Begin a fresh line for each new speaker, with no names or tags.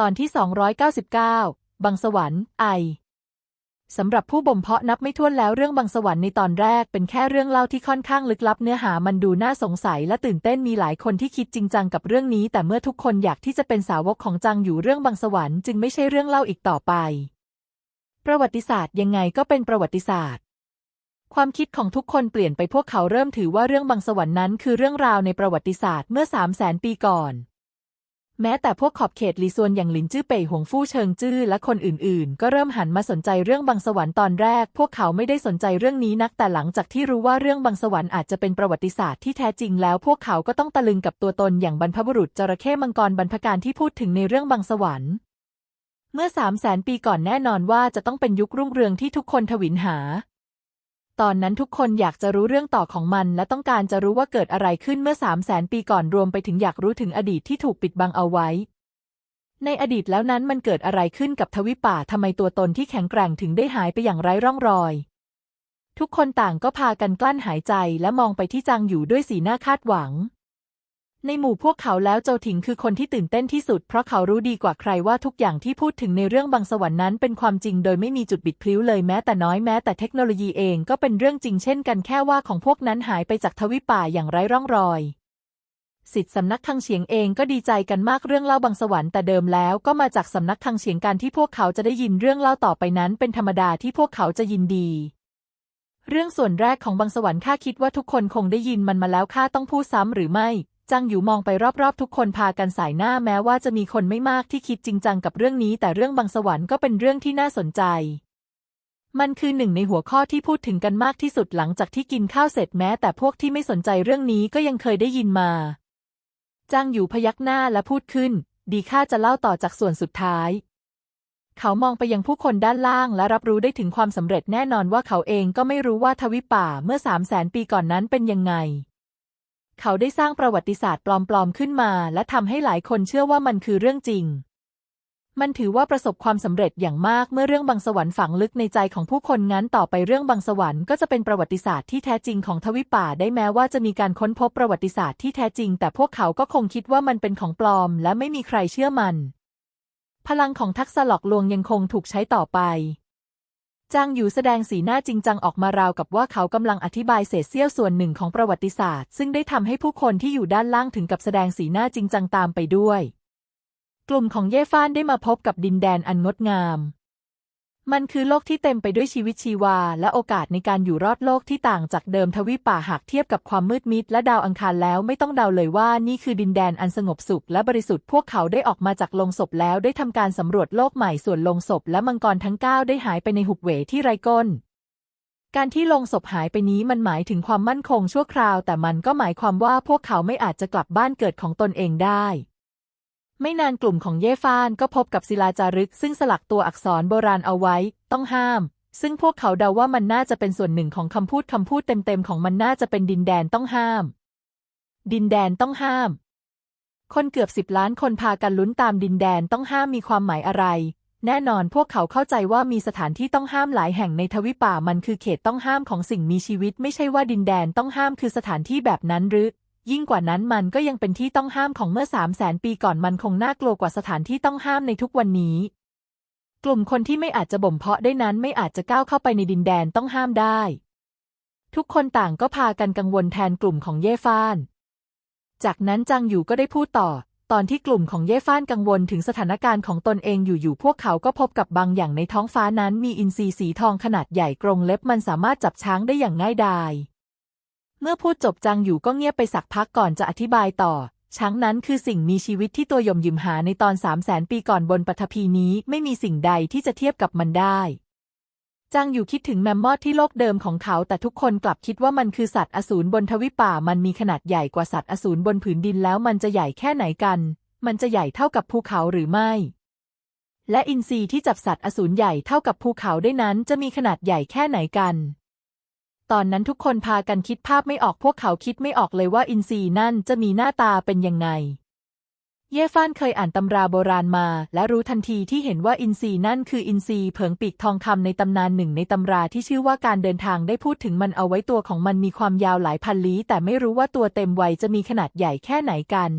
ตอนที่ 299 บังสวรรค์ไอสำหรับผู้บ่มเพาะนับไม่ถ้วนแล้วเรื่องบังสวรรค์ในตอนแรกเป็นแค่เรื่องเล่าที่ค่อนข้างลึกลับเนื้อหามันดูน่าสงสัยและตื่นเต้นมีหลายคนที่คิดจริงจังกับเรื่องนี้ แต่เมื่อทุกคนอยากที่จะเป็นสาวกของจังอยู่เรื่องบังสวรรค์จึงไม่ใช่เรื่องเล่าอีกต่อไป ประวัติศาสตร์ยังไงก็เป็นประวัติศาสตร์ ความคิดของทุกคนเปลี่ยนไปพวกเขาเริ่มถือว่าเรื่องบังสวรรค์นั้นคือเรื่องราวในประวัติศาสตร์เมื่อสามแสนปีก่อน แม้แต่พวกขอบเขตลีซวนอย่างหลินจื้อเป่ยหงฟู่เชิงจื้อและคนอื่นๆ ก็เริ่มหันมาสนใจเรื่องบังสวรรค์ตอนแรก พวกเขาไม่ได้สนใจเรื่องนี้นักแต่หลังจากที่รู้ว่าเรื่องบังสวรรค์อาจจะเป็นประวัติศาสตร์ที่แท้จริงแล้ว พวกเขาก็ต้องตะลึงกับตัวตนอย่างบรรพบุรุษจระเข้มังกรบรรพการที่พูดถึงในเรื่องบังสวรรค์เมื่อสามแสนปีก่อนแน่นอนว่าจะต้องเป็นยุครุ่งเรืองที่ทุกคนทวินหา ตอนนั้นทุกคนอยากจะรู้เรื่องต่อของมัน และต้องการจะรู้ว่าเกิดอะไรขึ้นเมื่อสามแสนปีก่อนรวมไปถึงอยากรู้ถึงอดีตที่ถูกปิดบังเอาไว้ ในอดีตแล้วนั้นมันเกิดอะไรขึ้นกับทวิป่าทำไมตัวตนที่แข็งแกร่งถึงได้หายไปอย่างไร้ร่องรอย ทุกคนต่างก็พากันกลั้นหายใจและมองไปที่จางอยู่ด้วยสีหน้าคาดหวัง ในหมู่พวกเขาแล้วโจถิงคือคนที่ตื่นเต้นที่สุด เพราะเขารู้ดีกว่าใครว่าทุกอย่างที่พูดถึงในเรื่องบังสวรรค์นั้นเป็นความจริงโดยไม่มีจุดบิดพลิ้วเลยแม้แต่น้อยแม้แต่เทคโนโลยีเองก็เป็นเรื่องจริงเช่นกันแค่ว่าของพวกนั้นหายไปจากทวิป่าอย่างไร้ร่องรอยสิทธิสำนักคังเฉียงเองก็ดีใจกันมากเรื่องเล่าบังสวรรค์แต่เดิมแล้วก็มาจากสำนักคังเฉียงการที่พวกเขาจะได้ยินเรื่องเล่าต่อไปนั้น เป็นธรรมดาที่พวกเขาจะยินดี เรื่องส่วนแรกของบังสวรรค์ข้าคิดว่าทุกคนคงได้ยินมันมาแล้วข้าต้องพูดซ้ำหรือไม่ จังอยู่มองไปรอบๆ ทุกคนพากันสายหน้าแม้ว่าจะมีคนไม่มากที่คิดจริงจังกับเรื่องนี้ แต่เรื่องบังสวรรค์ก็เป็นเรื่องที่น่าสนใจ มันคือหนึ่งในหัวข้อที่พูดถึงกันมากที่สุดหลังจากที่กินข้าวเสร็จแม้ แต่พวกที่ไม่สนใจเรื่องนี้ก็ยังเคยได้ยินมาจางอยู่พยักหน้าและพูดขึ้น ดีข้าจะเล่าต่อจากส่วนสุดท้าย เขามองไปยังผู้คนด้านล่างและรับรู้ได้ถึงความสำเร็จแน่นอนว่าเขาเองก็ไม่รู้ว่าทวิป่าเมื่อสามแสนปีก่อนนั้นเป็นยังไง เขาได้สร้างประวัติศาสตร์ปลอมๆขึ้นมา และทำให้หลายคนเชื่อว่ามันคือเรื่องจริง มันถือว่าประสบความสำเร็จอย่างมากเมื่อเรื่องบังสวรรค์ฝังลึกในใจของผู้คนงั้นต่อไปเรื่องบังสวรรค์ก็จะเป็นประวัติศาสตร์ที่แท้จริงของทวิป่าได้แม้ว่าจะมีการค้นพบประวัติศาสตร์ที่แท้จริง แต่พวกเขาก็คงคิดว่ามันเป็นของปลอม และไม่มีใครเชื่อมัน พลังของทักษะหลอกลวงยังคงถูกใช้ต่อไป จางอยู่แสดงสีหน้าจริงจังออกมาราวกับว่าเขากำลังอธิบายเศษเสี้ยวส่วนหนึ่งของประวัติศาสตร์ ซึ่งได้ทำให้ผู้คนที่อยู่ด้านล่างถึงกับแสดงสีหน้าจริงจังตามไปด้วย กลุ่มของเย่ฟ้านได้มาพบกับดินแดนอันงดงาม มันคือโลกที่เต็มไปด้วยชีวิตชีวา และโอกาสในการอยู่รอดโลกที่ต่างจากเดิมทวีปป่าหากเทียบกับความมืดมิดและดาวอังคารแล้วไม่ต้องเดาเลยว่านี่คือดินแดนอันสงบสุขและบริสุทธิ์พวกเขาได้ออกมาจากโลงศพแล้วได้ทำการสำรวจโลกใหม่ส่วนโลงศพและมังกรทั้งเก้าได้หายไปในหุบเหวที่ไร้ก้นการที่โลงศพหายไปนี้มันหมายถึงความมั่นคงชั่วคราว แต่มันก็หมายความว่าพวกเขาไม่อาจจะกลับบ้านเกิดของตนเองได้ ไม่นานกลุ่มของเย่ฟานก็พบกับศิลาจารึก ซึ่งสลักตัวอักษรโบราณเอาไว้ ต้องห้าม ซึ่งพวกเขาเดาว่ามันน่าจะเป็นส่วนหนึ่งของคำพูดคำพูดเต็มๆของมันน่าจะเป็นดินแดนต้องห้าม ดินแดนต้องห้าม คนเกือบสิบล้านคนพากันลุ้นตามดินแดนต้องห้ามมีความหมายอะไร แน่นอนพวกเขาเข้าใจว่ามีสถานที่ต้องห้ามหลายแห่งในทวิป่ามันคือเขตต้องห้ามของสิ่งมีชีวิต ไม่ใช่ว่าดินแดนต้องห้ามคือสถานที่แบบนั้นหรือ ยิ่งกว่านั้นมันก็ยังเป็นที่ต้องห้ามของเมื่อสามแสนปีก่อนมันคงน่ากลัวกว่าสถานที่ต้องห้ามในทุกวันนี้ กลุ่มคนที่ไม่อาจจะบ่มเพาะได้นั้นไม่อาจจะก้าวเข้าไปในดินแดนต้องห้ามได้ ทุกคนต่างก็พากันกังวลแทนกลุ่มของเย่ฟาน จากนั้นจางอยู่ก็ได้พูดต่อ ตอนที่กลุ่มของเย่ฟานกังวลถึงสถานการณ์ของตนเองอยู่ๆพวกเขาก็พบกับบางอย่างในท้องฟ้านั้นมีอินทรีสีทองขนาดใหญ่กรงเล็บมันสามารถจับช้างได้อย่างง่ายดาย เมื่อพูดจบจางอยู่ก็เงียบไปสักพักก่อนจะอธิบายต่อ ช้างนั้นคือสิ่งมีชีวิตที่ตัวยมยิมหาในตอนสามแสนปีก่อนบนปฐพีนี้ไม่มีสิ่งใดที่จะเทียบกับมันได้จางอยู่คิดถึงแมมมอธที่โลกเดิมของเขา แต่ทุกคนกลับคิดว่ามันคือสัตว์อสูรบนทวิป่ามันมีขนาดใหญ่กว่าสัตว์อสูรบนผืนดินแล้วมันจะใหญ่แค่ไหนกัน มันจะใหญ่เท่ากับภูเขาหรือไม่ และอินทรีย์ที่จับสัตว์อสูรใหญ่เท่ากับภูเขาได้นั้นจะมีขนาดใหญ่แค่ไหนกัน ตอนนั้นทุกคนพากันคิดภาพไม่ออกพวกเขาคิดไม่ออกเลยว่าอินทรีนั่นจะมีหน้าตาเป็นยังไง เย่ฟ้านเคยอ่านตำราโบราณมา และรู้ทันทีที่เห็นว่าอินทรีนั่นคืออินทรีเผิงปีกทองคำในตำนานหนึ่งในตำราที่ชื่อว่าการเดินทางได้พูดถึงมันเอาไว้ตัวของมันมีความยาวหลายพันลี้แต่ไม่รู้ว่าตัวเต็มวัยจะมีขนาดใหญ่แค่ไหนกัน